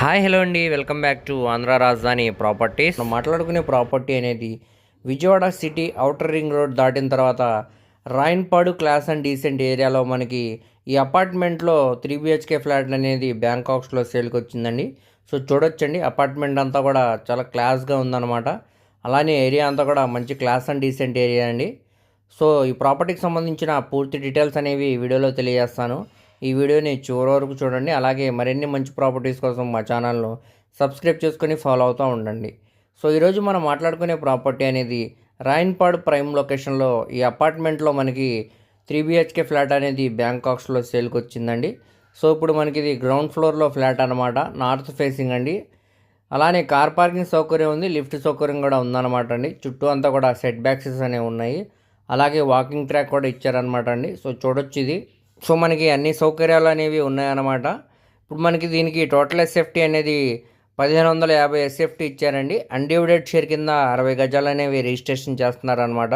Hi hello అండి. Welcome back to Andhra Rajdhani properties. మనం మాట్లాడుకునే ప్రాపర్టీ అనేది Vijayawada city outer ring road దాటిన తర్వాత రాయన్పాడు క్లాస్ అండ్ డీసెంట్ ఏరియాలో మనకి ఈ అపార్ట్మెంట్లో త్రీ బిహెచ్కే ఫ్లాట్ అనేది బ్యాంకాక్స్లో సేల్కి వచ్చిందండి. సో చూడొచ్చండి. అపార్ట్మెంట్ అంతా కూడా చాలా క్లాస్గా ఉందన్నమాట. అలానే ఏరియా అంతా కూడా మంచి క్లాస్ అండ్ డీసెంట్ ఏరియా అండి. సో ఈ ప్రాపర్టీకి సంబంధించిన పూర్తి డీటెయిల్స్ అనేవి వీడియోలో తెలియజేస్తాను. ఈ వీడియోని చివరి వరకు చూడండి. అలాగే మరిన్ని మంచి ప్రాపర్టీస్ కోసం మా ఛానల్ను సబ్స్క్రైబ్ చేసుకొని ఫాలో అవుతూ ఉండండి. సో ఈరోజు మనం మాట్లాడుకునే ప్రాపర్టీ అనేది రాయన్పాడ్ ప్రైమ్ లొకేషన్లో ఈ అపార్ట్మెంట్లో మనకి త్రీ బిహెచ్కే ఫ్లాట్ అనేది బ్యాంకాక్స్లో సేల్కి వచ్చిందండి సో ఇప్పుడు మనకి ఇది గ్రౌండ్ ఫ్లోర్లో ఫ్లాట్ అనమాట నార్త్ ఫేసింగ్ అండి. అలానే కార్ పార్కింగ్ సౌకర్యం ఉంది లిఫ్ట్ సౌకర్యం కూడా ఉందన్నమాట అండి. చుట్టూ అంతా కూడా సెట్ బ్యాక్సెస్ అనేవి ఉన్నాయి. అలాగే వాకింగ్ ట్రాక్ కూడా ఇచ్చారనమాట అండి. సో చూడొచ్చు ఇది. సో మనకి అన్ని సౌకర్యాలు అనేవి ఉన్నాయన్నమాట. ఇప్పుడు మనకి దీనికి టోటల్ ఎస్ఎఫ్టీ అనేది పదిహేను వందల యాభై ఎస్ఎఫ్టీ ఇచ్చారండి. అన్డివిడెడ్ షేర్ కింద అరవై గజాలు అనేవి రిజిస్ట్రేషన్ చేస్తున్నారనమాట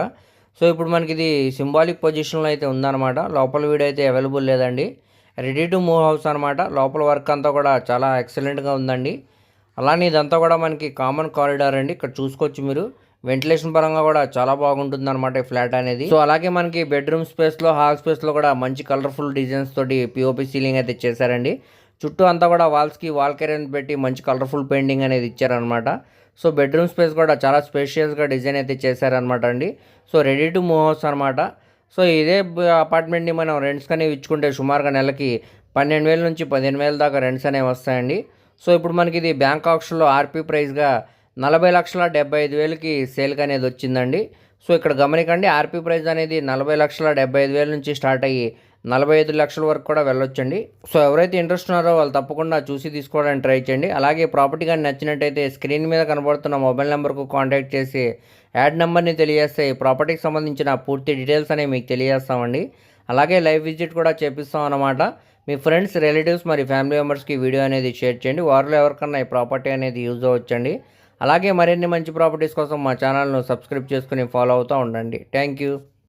సో ఇప్పుడు మనకి ఇది సింబాలిక్ పొజిషన్లో అయితే ఉందన్నమాట. లోపల వీడియో అయితే అవైలబుల్ లేదండి. రెడీ టు మూవ్ హౌస్ అనమాట లోపల వర్క్ అంతా కూడా చాలా ఎక్సలెంట్గా ఉందండి. అలానే ఇదంతా కూడా మనకి కామన్ కారిడార్ అండి. ఇక్కడ చూసుకోవచ్చు మీరు. వెంటిలేషన్ పరంగా కూడా చాలా బాగుంటుంది అనమాట ఈ ఫ్లాట్ అనేది. సో అలాగే మనకి బెడ్రూమ్ స్పేస్లో హాల్ స్పేస్లో కూడా మంచి కలర్ఫుల్ డిజైన్స్ తోటి పిఓపి సీలింగ్ అయితే చేశారండి. చుట్టూ అంతా కూడా వాల్స్కి వాల్ కెరెన్ పెట్టి మంచి కలర్ఫుల్ పెయింటింగ్ అనేది ఇచ్చారనమాట సో బెడ్రూమ్ స్పేస్ కూడా చాలా స్పేషియస్గా డిజైన్ అయితే చేశారనమాట అండి. So ready to move house అనమాట సో ఇదే అపార్ట్మెంట్ని మనం రెంట్స్ అనేవి ఇచ్చుకుంటే సుమారుగా నెలకి పన్నెండు వేల నుంచి పదిహేను వేల దాకా రెంట్స్ అనేవి వస్తాయండి. సో ఇప్పుడు మనకి ఇది బ్యాంక్ ఆక్షన్లో ఆర్పీ ప్రైస్గా నలభై లక్షల డెబ్బై ఐదు వేలకి సేల్కి అనేది వచ్చిందండి. సో ఇక్కడ గమనికండి ఆర్పీ ప్రైస్ అనేది నలభై లక్షల డెబ్బై ఐదు వేల నుంచి స్టార్ట్ అయ్యి నలభై ఐదు లక్షల వరకు కూడా వెళ్ళొచ్చండి. సో ఎవరైతే ఇంట్రెస్ట్ ఉన్నారో వాళ్ళు తప్పకుండా చూసి తీసుకోవడానికి ట్రై చేయండి. అలాగే ప్రాపర్టీ కానీ నచ్చినట్టయితే స్క్రీన్ మీద కనబడుతున్న మొబైల్ నెంబర్కు కాంటాక్ట్ చేసి యాడ్ నెంబర్ని తెలియజేస్తే ప్రాపర్టీకి సంబంధించిన పూర్తి డీటెయిల్స్ అనేవి మీకు తెలియజేస్తామండి. అలాగే లైవ్ విజిట్ కూడా చేపిస్తాం అన్నమాట. మీ ఫ్రెండ్స్ రిలేటివ్స్ మరి ఫ్యామిలీ మెంబర్స్కి వీడియో అనేది షేర్ చేయండి. వారిలో ఎవరికన్నా ఈ ప్రాపర్టీ అనేది యూజ్ అవ్వచ్చండి. అలాగే మరిన్ని మంచి ప్రాపర్టీస్ కోసం మా ఛానల్ను సబ్స్క్రైబ్ చేసుకుని ఫాలో అవుతూ ఉండండి. Thank you.